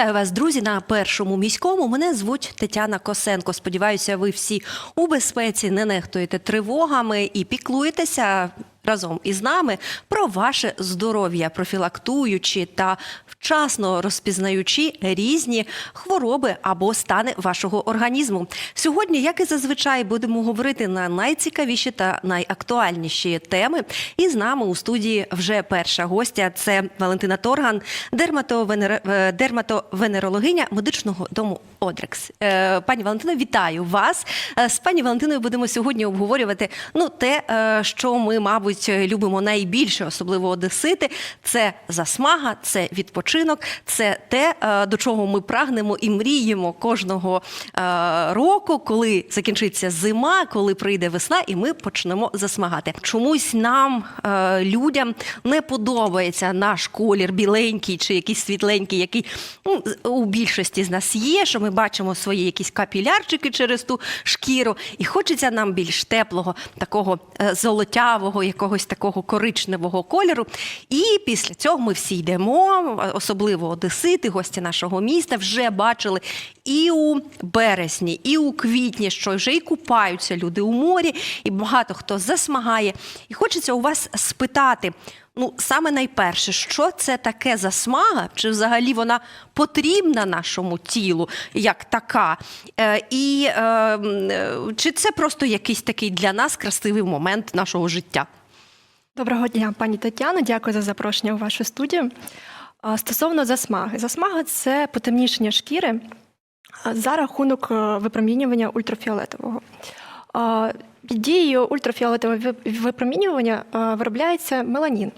Вітаю вас, друзі, на першому міському. Мене звуть Тетяна Косенко. Сподіваюся, ви всі у безпеці не нехтуєте тривогами і піклуєтеся разом із нами про ваше здоров'я, профілактуючи та вчасно розпізнаючи різні хвороби або стани вашого організму. Сьогодні, як і зазвичай, будемо говорити на найцікавіші та найактуальніші теми. І з нами у студії вже перша гостя це Валентина Торган, дерматовенер... е, дерматовенерологиня медичного дому Одрекс. Е, Пані Валентино, вітаю вас. Е, З пані Валентиною будемо сьогодні обговорювати ну те, що ми, мабуть, любимо найбільше, особливо одесити. Це засмага, це відпочинок, це те, е, до чого ми прагнемо і мріємо кожного е, року, коли закінчиться зима, коли прийде весна, і ми почнемо засмагати. Чомусь нам, е, людям, не подобається наш колір біленький чи якийсь світленький, який ну, у більшості з нас є, що ми бачимо свої якісь капілярчики через ту шкіру, і хочеться нам більш теплого, такого е, золотявого, якогось такого коричневого кольору. І після цього ми всі йдемо, особливо одесити, гості нашого міста, вже бачили і у березні, і у квітні, що вже і купаються люди у морі, і багато хто засмагає. І хочеться у вас спитати. Ну, саме найперше, що це таке засмага? Чи взагалі вона потрібна нашому тілу як така? Е, і е, е, чи це просто якийсь такий для нас красивий момент нашого життя? Доброго дня, пані Тетяно. Дякую за запрошення у вашу студію. Стосовно засмаги, засмага це потемнішення шкіри за рахунок е, випромінювання ультрафіолетового. Під дією ультрафіолетового випромінювання виробляється меланін.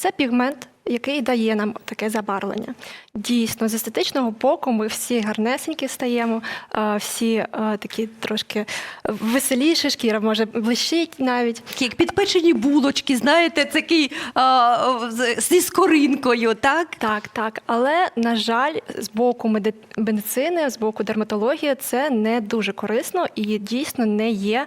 Це пігмент, який дає нам таке забарвлення. Дійсно, з естетичного боку ми всі гарнесенькі стаємо, е, всі е, такі трошки веселіші, шкіра може блищить навіть. Такі як підпечені булочки, знаєте, такий з- зі скоринкою, так? Так, так. Але на жаль, з боку медицини, з боку дерматології, це не дуже корисно і дійсно не є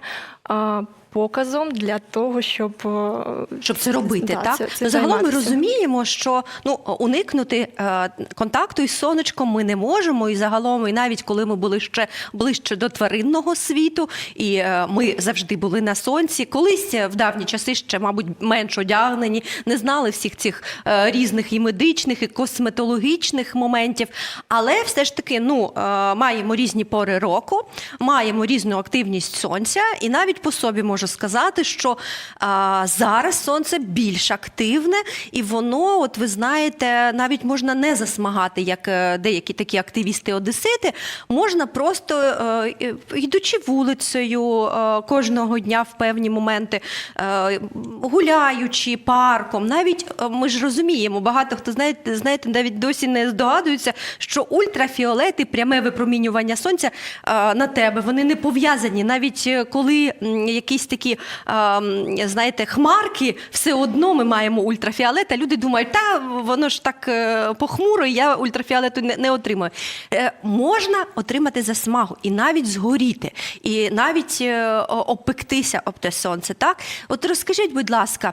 показом для того, щоб е, Щоб це робити, да, так це- це ну, загалом ми розуміємо, що ну уникнути е, контакту із сонечком ми не можемо. І загалом, і навіть коли ми були ще ближче до тваринного світу, і е, ми завжди були на сонці. Колись в давні часи ще, мабуть, менш одягнені, не знали всіх цих е, різних і медичних, і косметологічних моментів. Але все ж таки, ну е, маємо різні пори року, маємо різну активність сонця, і навіть по собі можу сказати, що а, зараз сонце більш активне, і воно, от ви знаєте, навіть можна не засмагати, як е, деякі такі активісти-одесити. Можна просто е, йдучи вулицею е, кожного дня в певні моменти, е, гуляючи парком, навіть е, ми ж розуміємо, багато хто знаєте, знаєте, навіть досі не здогадується, що ультрафіолет і пряме випромінювання сонця е, на тебе вони не пов'язані. Навіть е, коли м, якісь такі е, знаєте, хмарки, все одно ми маємо ультрафіолет, а люди думають, та воно ж так е, похмуро, я ультрафіолету не, отримую. Е, Можна отримати засмагу і навіть згоріти, і навіть е, обпектися об те сонце. Так, от розкажіть, будь ласка,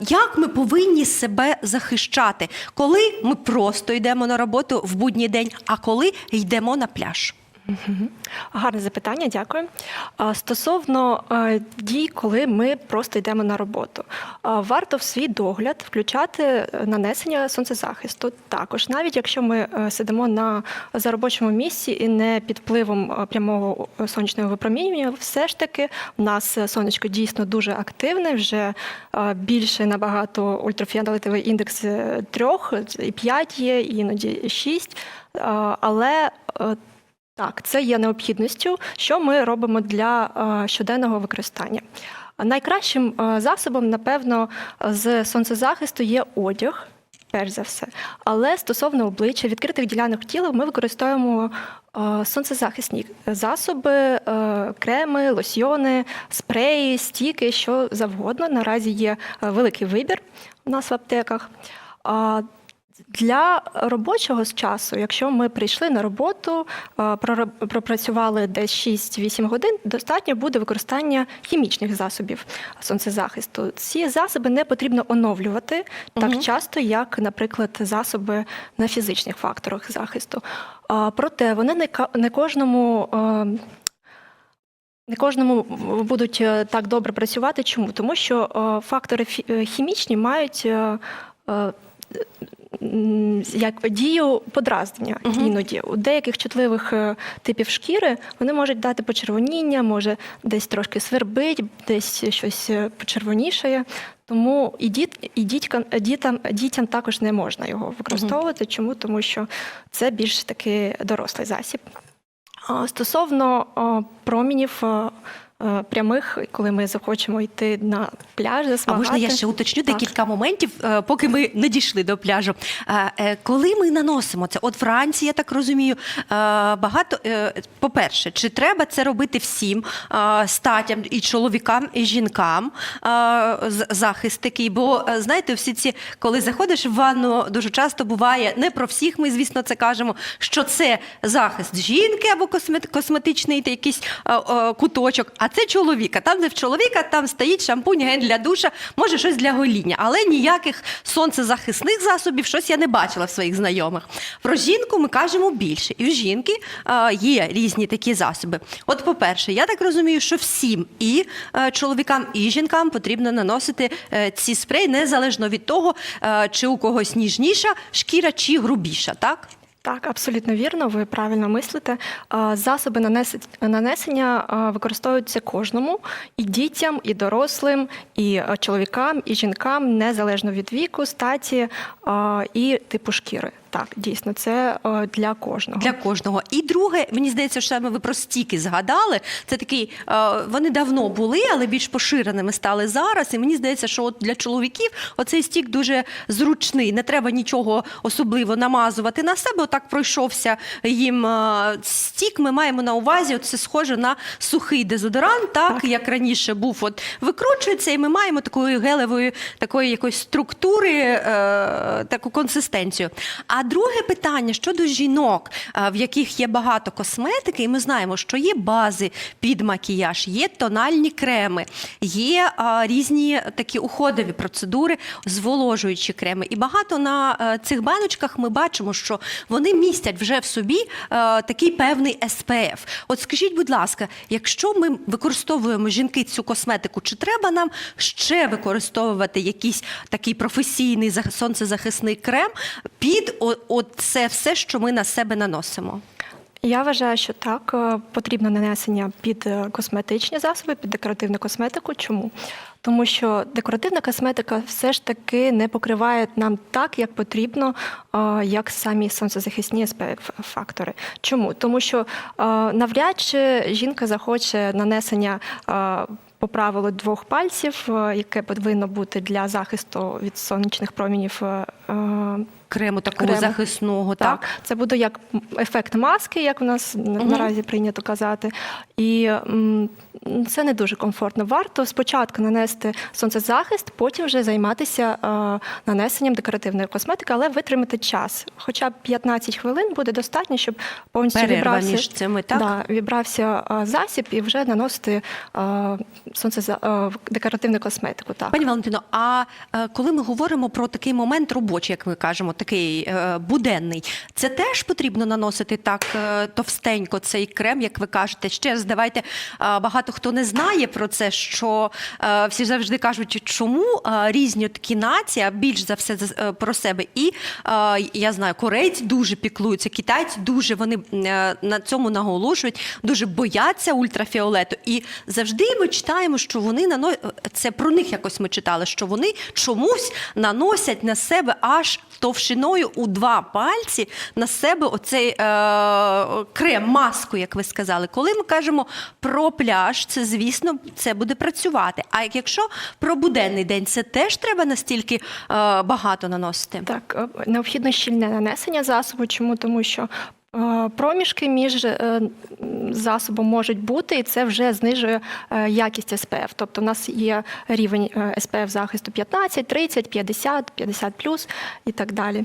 як ми повинні себе захищати, коли ми просто йдемо на роботу в будній день, а коли йдемо на пляж? Гарне запитання, дякую. Стосовно е, дій, коли ми просто йдемо на роботу, варто в свій догляд включати е, нанесення сонцезахисту. Також, навіть якщо ми е, сидимо на за робочому місці і не під впливом прямого сонячного випромінювання, все ж таки в нас сонечко дійсно дуже активне, вже більше набагато ультрафіолетовий індекс трьох, і п'ять є, іноді шість. Але так, це є необхідністю, що ми робимо для е, щоденного використання. Найкращим е, засобом, напевно, з сонцезахисту є одяг. Перш за все, але стосовно обличчя відкритих ділянок тіла, ми використовуємо е, сонцезахисні засоби, креми, лосьйони, спреї, стіки, що завгодно. Наразі є великий вибір у нас в аптеках. Для робочого з часу, якщо ми прийшли на роботу, е, пропрацювали десь 6-8 годин, достатньо буде використання хімічних засобів сонцезахисту. Ці засоби не потрібно оновлювати так Мгм. часто, як, наприклад, засоби на фізичних факторах захисту. Проте вони не кожному. е, Не кожному будуть е, так добре працювати. Чому? Тому що фактори хімічні мають як дію подразнення Мгм. іноді. У деяких чутливих е, типів шкіри вони можуть дати почервоніння, може десь трошки свербить, десь щось е, почервонішає. Тому і, діт, і дітькам, дітям, дітям також не можна його використовувати. Чому? Тому що це більш таки дорослий засіб. Стосовно промінів прямих, коли ми захочемо йти на пляж, А можна я ще уточню Так. декілька моментів, е, поки ми не дійшли до пляжу. Е, е, Коли ми наносимо це, от вранці, я так розумію, е, багато е, по-перше, чи треба це робити всім е, статям і чоловікам, і жінкам е, захист такий? Бо е, знаєте, всі ці, коли заходиш в ванну, дуже часто буває не про всіх. Ми, звісно, це кажемо, що це захист жінки або космет- косметичний якийсь е, е, куточок, а це чоловіка. Там, де в чоловіка, там стоїть шампунь, гель для душа, може щось для гоління, але ніяких сонцезахисних засобів щось я не бачила в своїх знайомих. Про жінку ми кажемо більше. І в жінки е, є різні такі засоби. От, по-перше, я так розумію, що всім і е, чоловікам, і жінкам потрібно наносити е, ці спреї незалежно від того, е, чи у когось ніжніша шкіра, чи грубіша, так? Так, абсолютно вірно, ви правильно мислите. Засоби нанес- нанесення використовуються кожному і дітям, і дорослим, і чоловікам, і жінкам, незалежно від віку, статі і типу шкіри. Так, дійсно, це а, для кожного. Для кожного. І друге, мені здається, що саме ви про стіки згадали. Це такий, е, вони давно були, але більш поширеними стали зараз. І мені здається, що от для чоловіків оцей стік дуже зручний. Не треба нічого особливо намазувати на себе. Отак пройшовся їм е, стік. Ми маємо на увазі, от це схоже на сухий дезодорант, так, Так. як раніше був. От викручується, і ми маємо такої гелевої, такої якоїсь структури, е, таку консистенцію. А друге питання щодо жінок, в яких є багато косметики, і ми знаємо, що є бази під макіяж, є тональні креми, є різні такі уходові процедури, зволожуючі креми. І багато на е, цих баночках ми бачимо, що вони містять вже в собі е, такий певний SPF. От скажіть, будь ласка, якщо ми використовуємо жінки цю косметику, чи треба нам ще використовувати якийсь такий професійний зах- сонцезахисний крем під о- от це все, що ми на себе наносимо? Я вважаю, що так е, потрібно нанесення під е, косметичні засоби, під декоративну косметику. Чому? Тому що декоративна косметика все ж таки не покриває нам так, як потрібно, е, як самі сонцезахисні фактори. Чому? Тому що навряд чи жінка захоче нанесення. По правилу двох пальців, яке повинно бути для захисту від сонячних промінів Крему такого Крему. захисного, так? так, це буде як ефект маски, як у нас на- наразі прийнято казати. І це не дуже комфортно. Варто спочатку нанести сонцезахист, потім вже займатися е, нанесенням декоративної косметики, але витримати час. Хоча б 15 хвилин буде достатньо, щоб повністю Перерва вібрався, між цими, так? Да, вібрався е, засіб і вже наносити е, сонцеза... е, декоративну косметику. Так. Пані Валентино, а коли ми говоримо про такий момент робочий, як ми кажемо, такий е, буденний, це теж потрібно наносити так е, товстенько цей крем, як ви кажете. Ще раз давайте багато хто не знає про це, що е, всі завжди кажуть, чому різні такі нації, більш за все про себе. І я знаю, корейці дуже піклуються, китайці дуже вони на цьому наголошують, дуже бояться ультрафіолету. І завжди ми читаємо, що вони нано... це про них якось ми читали, що вони чомусь наносять на себе аж товщиною у два пальці на себе оцей е, крем, маску, як ви сказали. Коли ми кажемо про пляж, це звісно це буде працювати. А якщо про буденний день, це теж треба настільки е, багато наносити. Так, е, необхідно щільне нанесення засобу. Чому? Тому що проміжки між е, засобом можуть бути, і це вже знижує е, якість СПФ. Тобто, у нас є рівень СПФ захисту 15, 30, 50, 50 і так далі.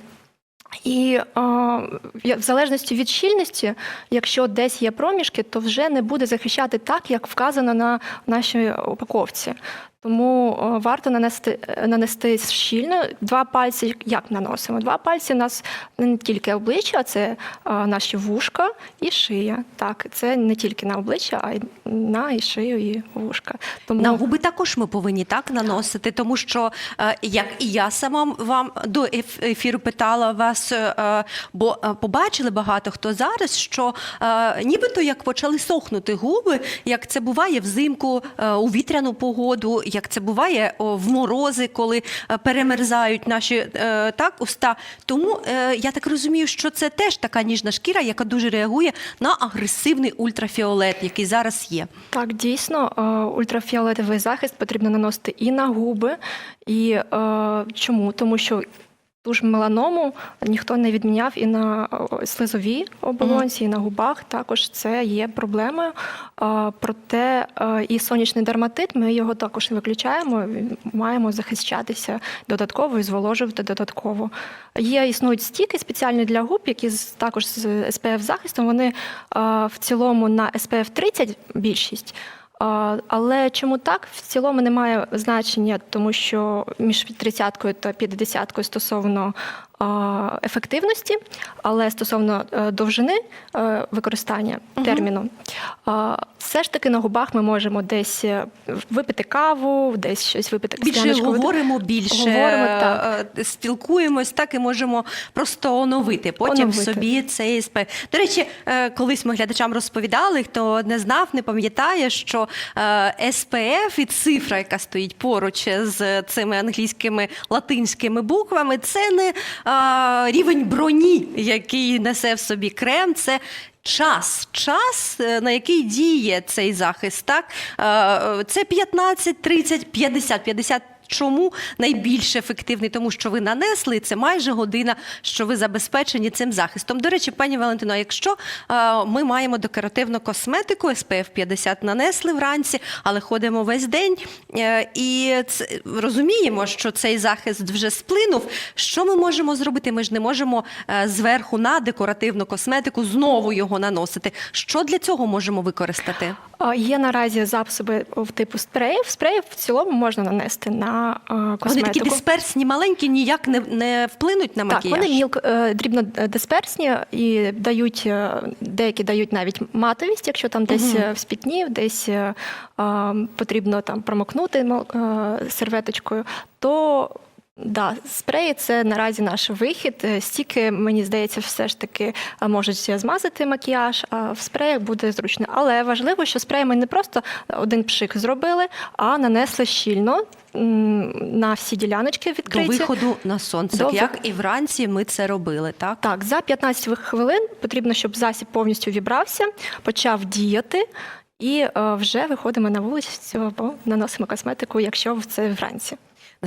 І е, в залежності від щільності, якщо десь є проміжки, то вже не буде захищати так, як вказано на нашій упаковці. Тому е, варто нанести, е, нанести щільно два пальці. Як наносимо? Два пальці у нас не тільки обличчя, це е, наші вушка і шия. Так, це не тільки на обличчя, а й на і шию, і вушка. Тому На губи також ми повинні так наносити, тому що як і я сама вам до еф- ефіру питала вас, бо побачили багато хто зараз, що нібито як почали сохнути губи, як це буває взимку у вітряну погоду, як це буває о, в морози, коли е, перемерзають наші е, так уста. Тому е, я так розумію, що це теж така ніжна шкіра, яка дуже реагує на агресивний ультрафіолет, який зараз є. Так, дійсно, е, ультрафіолетовий захист потрібно наносити і на губи. І е, чому? Тому що ту ж меланому ніхто не відміняв і на слизовій оболонці, і на губах. Також це є проблемою. Проте і сонячний дерматит, ми його також не виключаємо. Маємо захищатися додатково і зволожувати додатково. Є існують стіки спеціальні для губ, які також з SPF захистом. Вони в цілому на SPF 30 більшість. Але чому так? В цілому немає значення, тому що між 30 та 50 стосовно ефективності, але стосовно е, довжини е, використання терміну, все ж таки на губах ми можемо десь е, випити каву, десь щось випити Більше говоримо, більше Говоримо, так. спілкуємось, так і можемо просто оновити потім Оновити. собі цей СП. До речі, колись ми глядачам розповідали, хто не знав, не пам'ятає, що СПФ і цифра, яка стоїть поруч з цими англійськими латинськими буквами, це не рівень броні, який несе в собі крем. Це Час, час, е, на який діє цей захист, так Е, це 15, 30, 50, 50 Чому найбільш ефективний? Тому що ви нанесли це майже година, що ви забезпечені цим захистом. До речі, пані Валентино, якщо е, ми маємо декоративну косметику, SPF 50 нанесли вранці, але ходимо весь день е, і це, розуміємо, що цей захист вже сплинув. Що ми можемо зробити? Ми ж не можемо е, зверху на декоративну косметику знову його наносити. Що для цього можемо використати? Є наразі засоби в типу спреїв. Спреїв в цілому можна нанести на е, Вони такі дисперсні, маленькі, ніяк не, не вплинуть на Так, макіяж. вони мілко е, дрібно дисперсні і дають е, деякі дають навіть матовість, якщо там десь е, в спітні, десь е, потрібно там промокнути е, серветочкою, то Да, спреї це наразі наш вихід. Е, Стіки, мені здається, все ж таки е, можуть змазати макіяж, а в спреях буде зручно. Але важливо, що спреї ми не просто один пшик зробили, а нанесли щільно на всі діляночки До виходу на сонце, До як і вранці ми це робили, так? Так, за 15 хвилин потрібно, щоб засіб повністю вібрався, почав діяти, і е, вже виходимо на вулицю або наносимо косметику, якщо це вранці.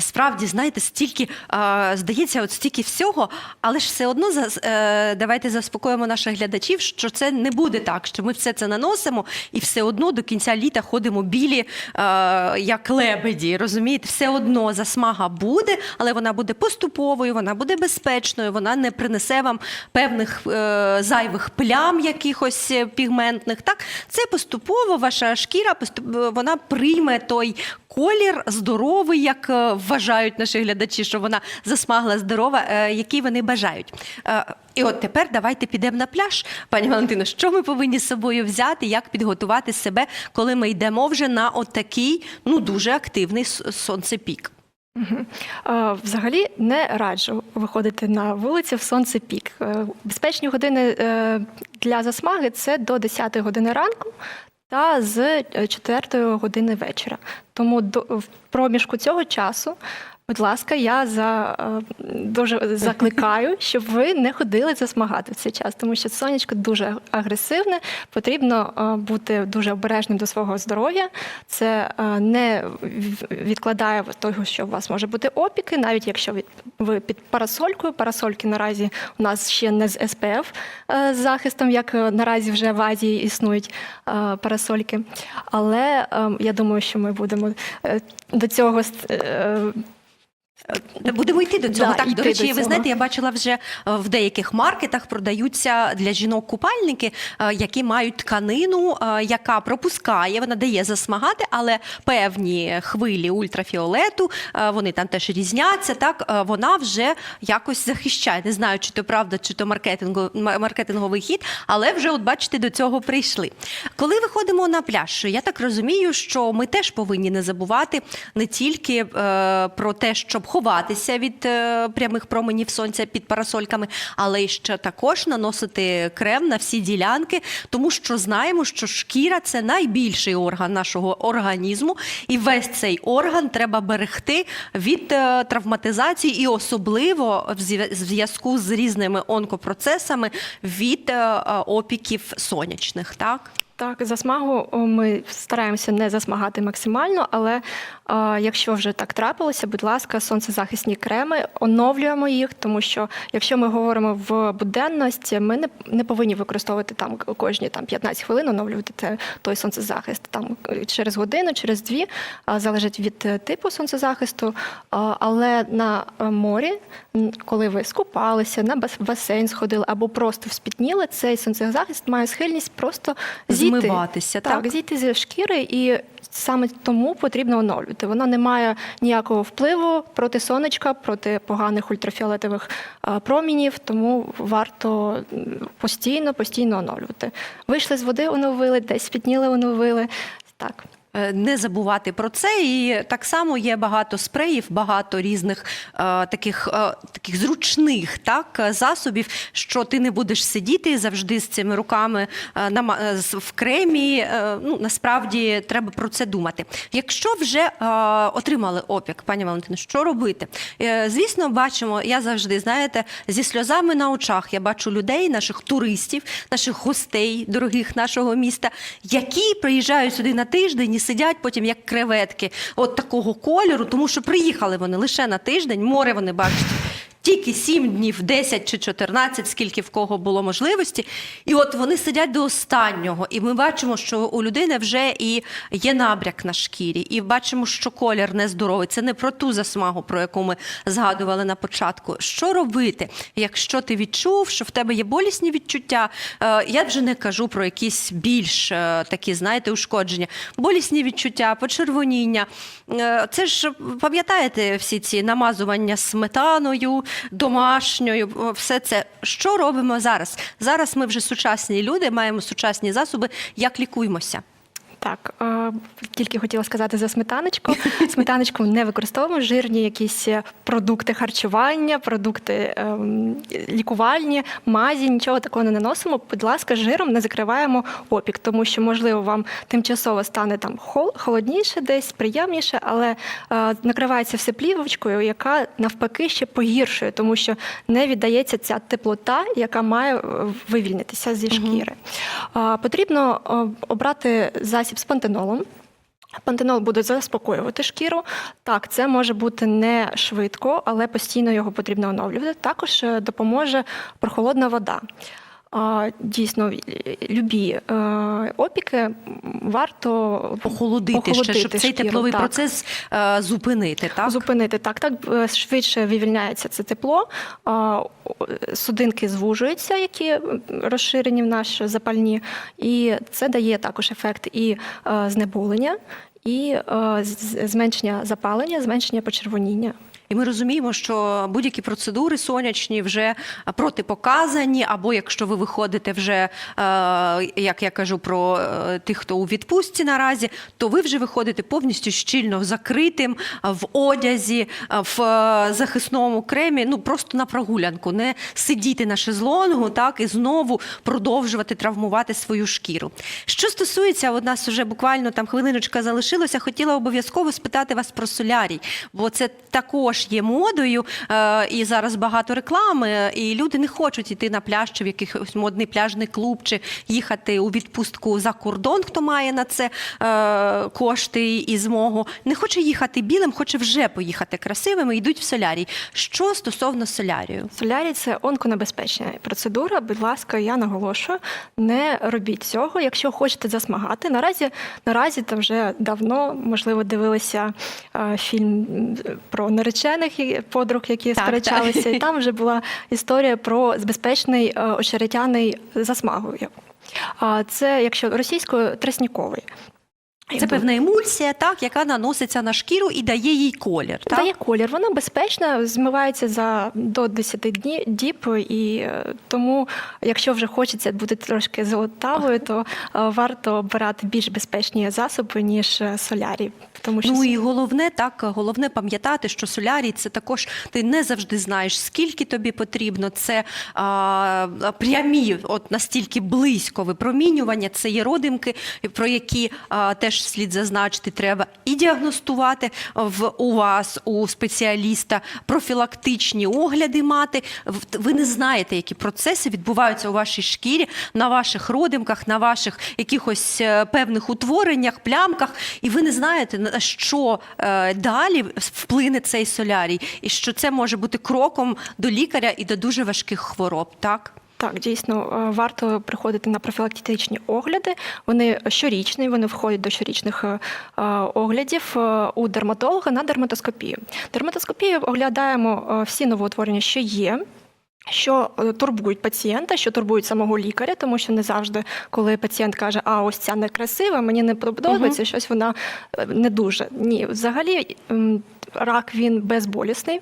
Насправді, знаєте, стільки а, здається, от стільки всього, але ж все одно за- е, давайте заспокоїмо наших глядачів, що це не буде так, що ми все це наносимо і все одно до кінця літа ходимо білі, е, як лебеді. Розумієте, все одно засмага буде, але вона буде поступовою, вона буде безпечною, вона не принесе вам певних е, зайвих плям, якихось е, пігментних. Так, це поступово ваша шкіра поступ- вона прийме той колір здоровий, як е, вважають наші глядачі, що вона засмагла здорова, е, який вони бажають. Е, І от тепер давайте підемо на пляж. Пані Валентино, що ми повинні з собою взяти, як підготувати себе, коли ми йдемо вже на от такий ну дуже активний сонцепік. Взагалі не раджу виходити на вулицю в сонцепік. Е, Безпечні години для засмаги це до 10 години ранку та з 4 години вечора. Тому до в проміжку цього часу. Будь ласка, я за е, дуже закликаю, щоб ви не ходили засмагати в цей час, тому що сонечко дуже агресивне. Потрібно е, бути дуже обережним до свого здоров'я. Це е, не відкладає того, що у вас може бути опіки, навіть якщо ви під парасолькою. Парасольки наразі у нас ще не з СПФ з захистом, як наразі вже в Азії існують парасольки. Але е, я думаю, що ми будемо до цього Будемо йти до цього. Да, так, до речі, до ви знаєте, я бачила вже е, в деяких маркетах продаються для жінок купальники, е, які мають тканину, е, яка пропускає, вона дає засмагати, але певні хвилі ультрафіолету, е, вони там теж різняться. Так е, вона вже якось захищає. Не знаю, чи то правда, чи то маркетинго, ма- маркетинговий хід, але вже от бачите, до цього прийшли. Коли виходимо на пляж, я так розумію, що ми теж повинні не забувати не тільки е, про те, щоб ховатися від е, прямих променів сонця під парасольками, але ще також наносити крем на всі ділянки, тому що знаємо, що шкіра це найбільший орган нашого організму, і весь цей орган треба берегти від е, травматизації, і особливо в зв'я- зв'язку з різними онкопроцесами від е, опіків сонячних. Так. Так, засмагу ми стараємося не засмагати максимально, але якщо вже так трапилося, будь ласка, сонцезахисні креми, оновлюємо їх, тому що якщо ми говоримо в буденність, ми не, не повинні використовувати там кожні там 15 хвилин, оновлювати те, той сонцезахист. Там е, через годину, через дві залежить від е, типу сонцезахисту. Але на е, морі, коли ви скупалися, на бас- басейн сходили або просто вспітніли, цей сонцезахист має схильність просто зійти. Змиватися, так? так, зійти зі шкіри, і саме тому потрібно оновлювати. Вона не має ніякого впливу проти сонечка, проти поганих ультрафіолетових е, промінів, тому варто постійно, постійно оновлювати. Вийшли з води, оновили, десь спітніли, оновили. Так. Е, Не забувати про це, і так само є багато спреїв, багато різних е, таких, е, таких зручних так засобів, що ти не будеш сидіти завжди з цими руками в кремі. Ну насправді треба про це думати. Якщо вже отримали опік, пані Валентино, що робити? Звісно, бачимо, я завжди знаєте, зі сльозами на очах я бачу людей, наших туристів, наших гостей, дорогих нашого міста, які приїжджають сюди на тиждень сидять потім як креветки, от такого кольору, тому що приїхали вони лише на тиждень, море вони бачать. Тільки 7 днів, 10 чи 14, скільки в кого було можливості. І от вони сидять до останнього. І ми бачимо, що у людини вже і є набряк на шкірі, і бачимо, що колір нездоровий. Це не про ту засмагу, про яку ми згадували на початку. Що робити, якщо ти відчув, що в тебе є болісні відчуття? Е, Я вже не кажу про якісь більш е, такі, знаєте, ушкодження. Болісні відчуття, почервоніння. Е, Це ж пам'ятаєте всі ці намазування сметаною, домашньою, все це. Що робимо зараз? Зараз ми вже сучасні люди, маємо сучасні засоби. Як лікуємося? Так, е, тільки хотіла сказати за сметаночку. Сметаночку не використовуємо жирні якісь е, продукти харчування, продукти ем, лікувальні, мазі, нічого такого не наносимо. Будь ласка, жиром не закриваємо опік, тому що, можливо, вам тимчасово стане там холодніше, десь приємніше, але е, накривається все плівочкою, яка навпаки ще погіршує, тому що не віддається ця теплота, яка має е, вивільнитися зі шкіри. Е, Потрібно обрати засіб з пантенолом. Пантенол буде заспокоювати шкіру. Так, це може бути не швидко, але постійно його потрібно оновлювати. Також е, допоможе прохолодна вода. Дійсно, любі е, опіки варто Похолодити, ще, щоб цей тепловий так. процес е, зупинити, так? Зупинити так, так е, швидше вивільняється це тепло, судинки звужуються, які розширені в наш запальні, і це дає також ефект і е, знеболення, і е, зменшення запалення, зменшення почервоніння. І ми розуміємо, що будь-які процедури сонячні вже протипоказані, або якщо ви виходите вже, е, як я кажу про е, тих, хто у відпустці наразі, то ви вже виходите повністю щільно закритим е, в одязі, в захисному кремі, ну просто на прогулянку, не сидіти на шезлонгу, так і знову продовжувати травмувати свою шкіру. Що стосується, у нас вже буквально там хвилиночка залишилося, хотіла обов'язково спитати вас про солярій, бо це також є модою, е, і зараз багато реклами, і люди не хочуть йти на пляж чи в якийсь модний пляжний клуб, чи їхати у відпустку за кордон, хто має на це е, кошти і змогу. Не хоче їхати білим, хоче вже поїхати красивими, йдуть в солярій. Що стосовно солярію? Солярій це онконебезпечна процедура. Будь ласка, я наголошую, не робіть цього, якщо хочете засмагати. Наразі наразі там вже давно можливо дивилися е, фільм про наречених. Вчених подруг, які Так, сперечалися, так. і там вже була історія про безпечний е, очеретяний засмагою. Це, якщо російською, тресніковий. Це певна емульсія, так, яка наноситься на шкіру і дає їй колір. Так? Дає колір, вона безпечна, змивається за до 10 дні діб, і е, тому, якщо вже хочеться бути трошки золотавою, то е, варто обирати більш безпечні засоби, ніж солярій. Тому що Ну і головне, так головне пам'ятати, що солярій це також ти не завжди знаєш, скільки тобі потрібно. Це а, прямі, от настільки близько випромінювання. Це є родимки, про які а, теж слід зазначити, треба і діагностувати в у вас, у спеціаліста, профілактичні огляди мати. Ви не знаєте, які процеси відбуваються у вашій шкірі, на ваших родимках, на ваших якихось е, певних утвореннях, плямках, і ви не знаєте, на що е, далі вплине цей солярій, і що це може бути кроком до лікаря і до дуже важких хвороб. Так. Так, дійсно, е, варто приходити на профілактичні огляди. Вони щорічні, вони входять до щорічних е, е, оглядів е, у дерматолога на дерматоскопію. Дерматоскопію оглядаємо е, всі новоутворення, що є. Що е, турбують пацієнта, що турбують самого лікаря, тому що не завжди, коли пацієнт каже, а ось ця некрасива, мені не подобається, щось вона е, не дуже. Ні, взагалі рак він безболісний.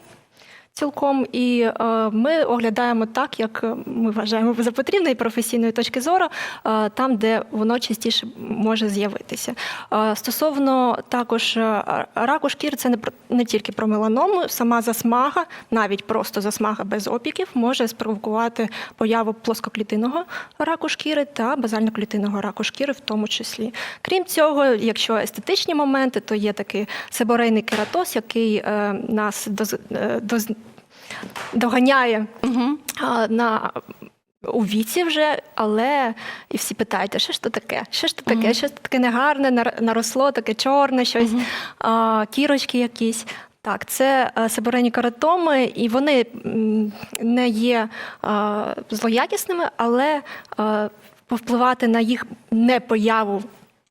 Цілком і е, ми оглядаємо так, як ми вважаємо за потрібне і професійної точки зору, е, там, де воно частіше може з'явитися. Е, стосовно також раку шкіри, це не не тільки про меланому, сама засмага, навіть просто засмага без опіків, може спровокувати появу плоскоклітинного раку шкіри та базально-клітинного раку шкіри, в тому числі. Крім цього, якщо естетичні моменти, то є такий себорейний кератоз, який нас доз, доз, доганяє Угу. а, на у віці вже, але і всі питають, що ж то таке? Що ж то таке? Мгм. Що ж то таке негарне, нар- наросло, таке чорне, щось, а, кірочки якісь. Так, це е, сибирені каратоми, і вони не є е, злоякісними, але е, повпливати на їх непояву,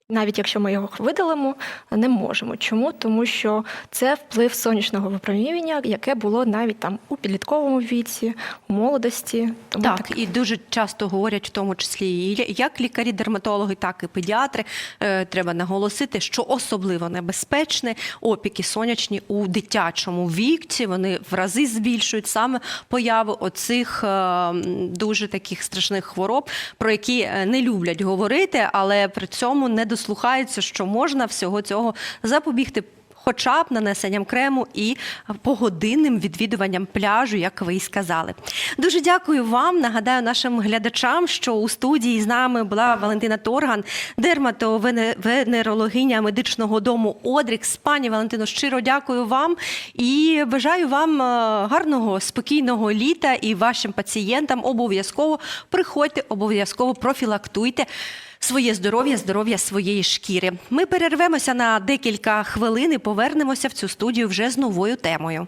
навіть якщо ми його видалимо, не можемо. Чому? Тому що це вплив сонячного випромінювання, яке було навіть там у підлітковому віці, у молодості. Тому Так, таке. і дуже часто говорять, в тому числі і як лікарі-дерматологи, так і педіатри. Е, треба наголосити, що особливо небезпечне опіки сонячні у дитячому віці. Вони в рази збільшують саме появу оцих е, дуже таких страшних хвороб, про які е, не люблять говорити, але при цьому не дослухаються, що можна всього цього запобігти. Хоча б нанесенням крему і погодинним відвідуванням пляжу, як ви і сказали. Дуже дякую вам. Нагадаю нашим глядачам, що у студії з нами була Валентина Торган, дерматовенерологиня медичного дому Одрікс. Пані Валентино, щиро дякую вам і бажаю вам е, гарного, спокійного літа і вашим пацієнтам обов'язково приходьте, обов'язково профілактуйте своє здоров'я, здоров'я своєї шкіри. Ми перервемося на декілька хвилин і повернемося в цю студію вже з новою темою.